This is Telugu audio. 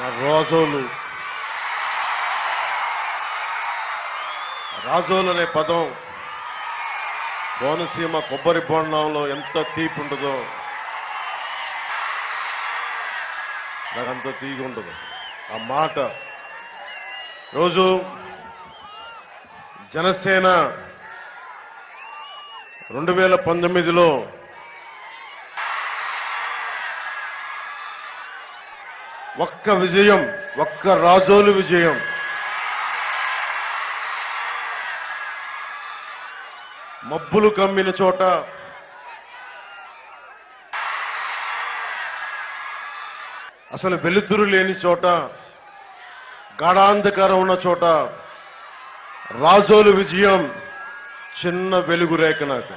రాజోలు. రాజోలు అనే పదం కోనసీమ కొబ్బరి బోండంలో ఎంత తీపి ఉండదో నాకు అంత తీగి ఉండదు ఆ మాట. రోజు జనసేన రెండు వేల పంతొమ్మిదిలో ఒక్క విజయం ఒక్క రాజోలు విజయం. మబ్బులు కమ్మిన చోట అసలు వెలుతురు లేని చోట గాఢాంధకారం ఉన్న చోట రాజోలు విజయం చిన్న వెలుగు రేఖ నాకు.